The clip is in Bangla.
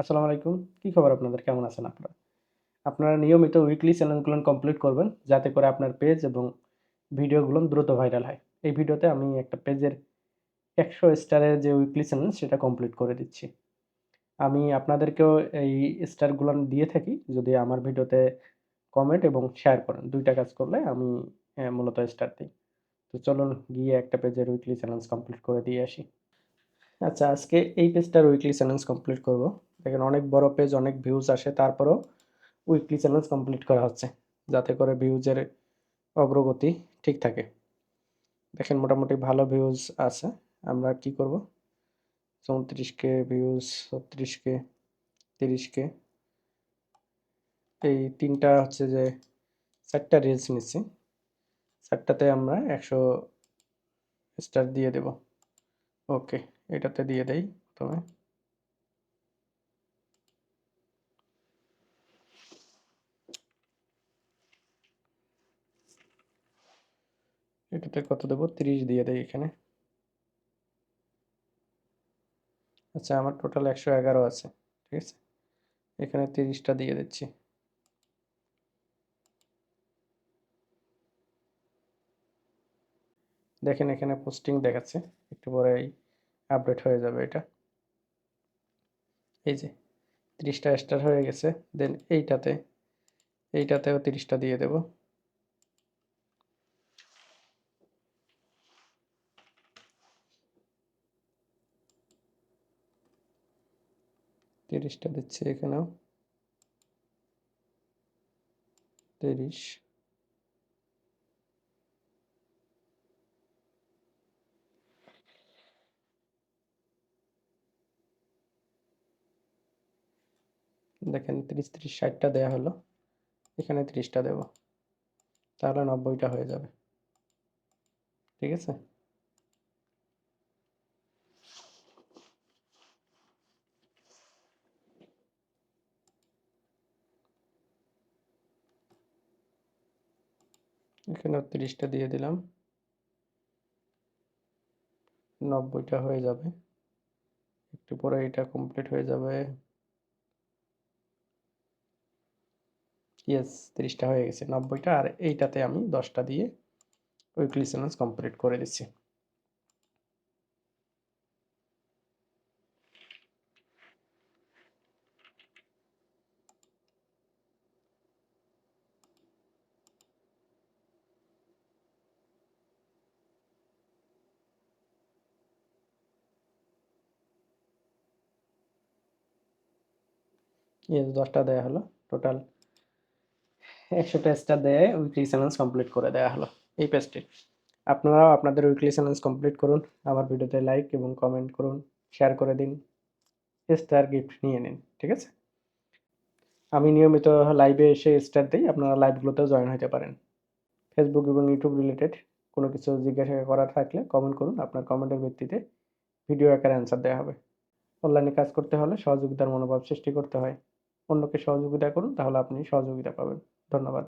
আসসালামু আলাইকুম। কি খবর আপনাদের? কেমন আছেন আপনারা? আপনারা নিয়মিত উইকলি চ্যানেলগুলো কমপ্লিট করবেন, যাতে করে আপনার পেজ এবং ভিডিওগুলো দ্রুত ভাইরাল হয়। এই ভিডিওতে আমি একটা পেজের ১০০ স্টারের যে উইকলি চ্যানেল সেটা কমপ্লিট করে দিচ্ছি। আমি আপনাদেরকেও এই স্টারগুলো দিয়ে থাকি যদি আমার ভিডিওতে কমেন্ট এবং শেয়ার করেন। দুইটা কাজ করলে আমি মূলত স্টার দিই তো চলুন গিয়ে একটা পেজের উইকলি চ্যালেঞ্জ কমপ্লিট করে দিয়ে আসি। আচ্ছা আজকে এই পেজটার উইকলি চ্যালেঞ্জ কমপ্লিট করব। দেখেন অনেক বড় পেজ, অনেক ভিউজ আসে তারপরেও উইকলি চ্যালেঞ্জ কমপ্লিট করা হচ্ছে। যাতে করে ভিউজের অগ্রগতি ঠিক থাকে। দেখেন মোটামুটি ভালো ভিউজ আছে। আমরা কি করব? 34K ভিউজ, 36K, 30K এই ৩ টা হচ্ছে যে ৪ টা রিলস নিচ্ছি। ৪ টাতে আমরা ১০০ স্টার দিয়ে দেব। ওকে, এটাতে দিয়ে দেই প্রথমে। এটাতে কত দেবো ৩০ দিয়ে দেয় এখানে। আচ্ছা আমার টোটাল ১১১ আছে। ঠিক আছে? এখানে ৩০ টা দিয়ে দিচ্ছি। দেখেন এখানে পোস্টিং দেখাচ্ছে। একটু পরেই আপডেট হয়ে যাবে এটা। এই যে ৩০ টা স্টার হয়ে গেছে। দেন এইটাতে, এইটাতেও ৩০ টা দিয়ে দেব। তিরিশটা দিচ্ছি এখানেও। ৩০ দেখেন ৩০, ৩০, ৬০ টা দেয়া হলো। এখানে ৩০ টা দেব। তাহলে নব্বইটা হয়ে যাবে। ঠিক আছে? এখানেও ৩০ টা দিয়ে দিলাম। ৯০ টা হয়ে যাবে। একটু পরে এটা কমপ্লিট হয়ে যাবে। ইয়েস ৩০ টা হয়ে গেছে। নব্বইটা, আর এইটাতে আমি দশটা দিয়ে উইকলি চ্যালেঞ্জ কমপ্লিট করে দিচ্ছি। ইয়েস ১০ টা দেয়া হলো। টোটাল ১০০ টা স্টার দিয়ে উইকলি চ্যালেঞ্জ কমপ্লিট করে দেয়া হলো এই পেজটি। আপনারাও আপনাদের উইকলি চ্যালেঞ্জ কমপ্লিট করুন। আমার ভিডিওতে লাইক এবং কমেন্ট করুন, শেয়ার করে দিন। স্টার গিফট নিয়ে নিন। ঠিক আছে? আমি নিয়মিত লাইভে এসে স্টার দিই আপনারা লাইভগুলোতেও জয়েন হতে পারেন। ফেসবুক এবং ইউটিউব রিলেটেড কোনো কিছু জিজ্ঞাসা করার থাকলে কমেন্ট করুন। আপনার কমেন্টের ভিত্তিতে ভিডিও আকারে অ্যান্সার দেওয়া হবে। অনলাইনে কাজ করতে হলে সহযোগিতার মনোভাব সৃষ্টি করতে হয়। অন্যকে সহযোগিতা করুন তাহলে আপনি সহযোগিতা পাবেন। ধন্যবাদ।